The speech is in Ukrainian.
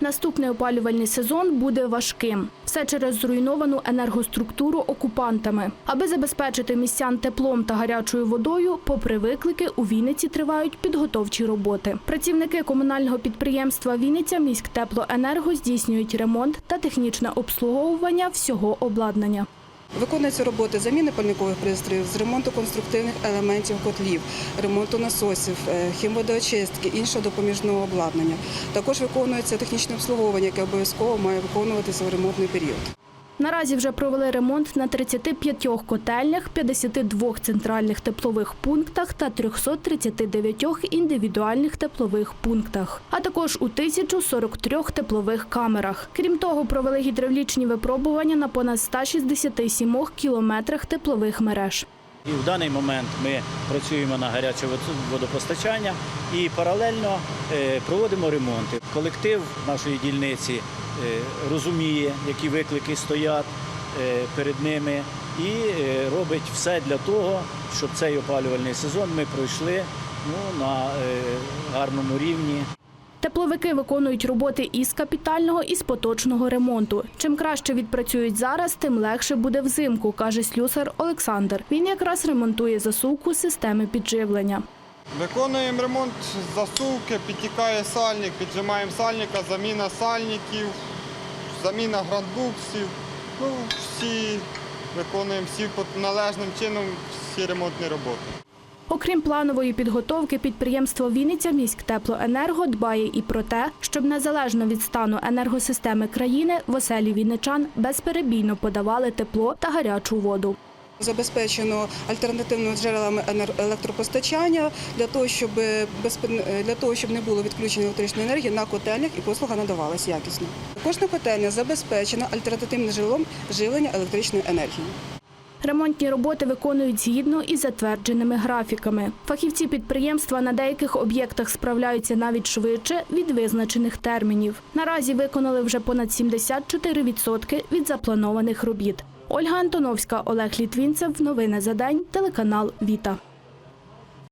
Наступний опалювальний сезон буде важким. Все через зруйновану енергоструктуру окупантами. Аби забезпечити містян теплом та гарячою водою, попри виклики, у Вінниці тривають підготовчі роботи. Працівники комунального підприємства Вінниця міськтеплоенерго здійснюють ремонт та технічне обслуговування всього обладнання. Виконуються роботи заміни пальникових пристроїв, з ремонту конструктивних елементів котлів, ремонту насосів, е, хімводоочистки, іншого допоміжного обладнання. Також виконується технічне обслуговування, яке обов'язково має виконуватися в ремонтний період. Наразі вже провели ремонт на 35 котельнях, 52 центральних теплових пунктах та 339 індивідуальних теплових пунктах, а також у 1043 теплових камерах. Крім того, провели гідравлічні випробування на понад 167 кілометрах теплових мереж. І в даний момент ми працюємо на гаряче водопостачання і паралельно е, проводимо ремонти. Колектив нашої дільниці розуміє, які виклики стоять е, перед ними, і е, робить все для того, щоб цей опалювальний сезон ми пройшли ну, на е, гарному рівні. Тепловики виконують роботи із капітального і з поточного ремонту. Чим краще відпрацюють зараз, тим легше буде взимку, каже слюсар Олександр. Він якраз ремонтує засувку системи підживлення. Виконуємо ремонт засувки, підтікає сальник, піджимаємо сальника, заміна сальників, заміна грандбуксів. Ну, всі виконуємо всі належним чином всі ремонтні роботи. Окрім планової підготовки, підприємство Вінниця міськтеплоенерго дбає і про те, щоб незалежно від стану енергосистеми країни в оселі вінничан безперебійно подавали тепло та гарячу воду. Забезпечено альтернативними джерелами електропостачання для того, щоб для того, щоб не було відключення електричної енергії на котельнях і послуга надавалась якісно. Кожна котельня забезпечена альтернативним джерелом живлення електричної енергії. Ремонтні роботи виконують згідно із затвердженими графіками. Фахівці підприємства на деяких об'єктах справляються навіть швидше від визначених термінів. Наразі виконали вже понад 74% від запланованих робіт. Ольга Антоновська, Олег Літвінцев. Новини за день. Телеканал Віта.